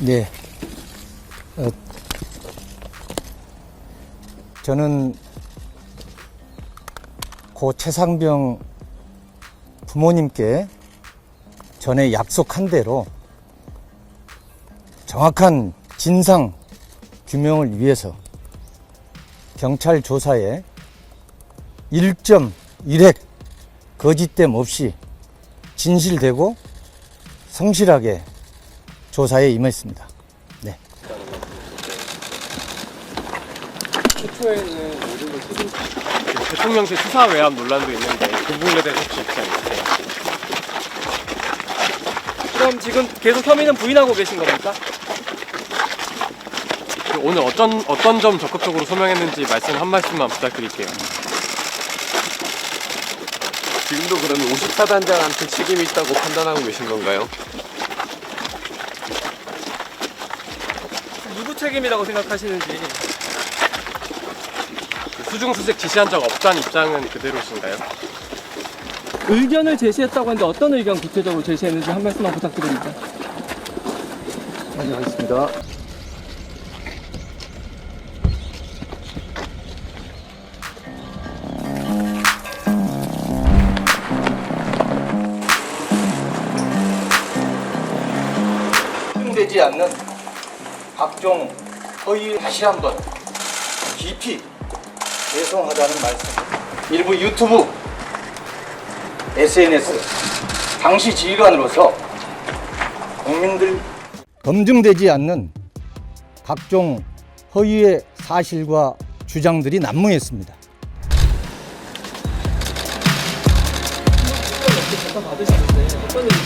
네. 어, 저는 고 최상병 부모님께 전에 약속한 대로 정확한 진상 규명을 위해서 경찰 조사에 1.1핵 거짓됨 없이 진실되고 성실하게 조사에 임했습니다. 네. 최초에는 모든 걸 책임 대통령실 수사 외압 논란도 있는데 그 부분에 대해서 혹시 입장 있으세요? 그럼 지금 계속 혐의는 부인하고 계신 겁니까? 그 오늘 어떤 어떤 점 적극적으로 소명했는지 말씀 한 말씀만 부탁드릴게요. 지금도 그러면 54단장한테 책임이 있다고 판단하고 계신 건가요? 누구 책임이라고 생각하시는지 그 수중 수색 지시한 적 없다는 입장은 그대로신가요? 의견을 제시했다고 하는데 어떤 의견 구체적으로 제시했는지 한 말씀만 부탁드립니다. 알겠습니다. 되지 않는 각종 허위 다시 한번 깊이 죄송하다는 말씀. 일부 유튜브, SNS, 당시 지휘관으로서 국민들 검증되지 않는 각종 허위의 사실과 주장들이 난무했습니다. 잠깐 받으셨는데 어떤 의견?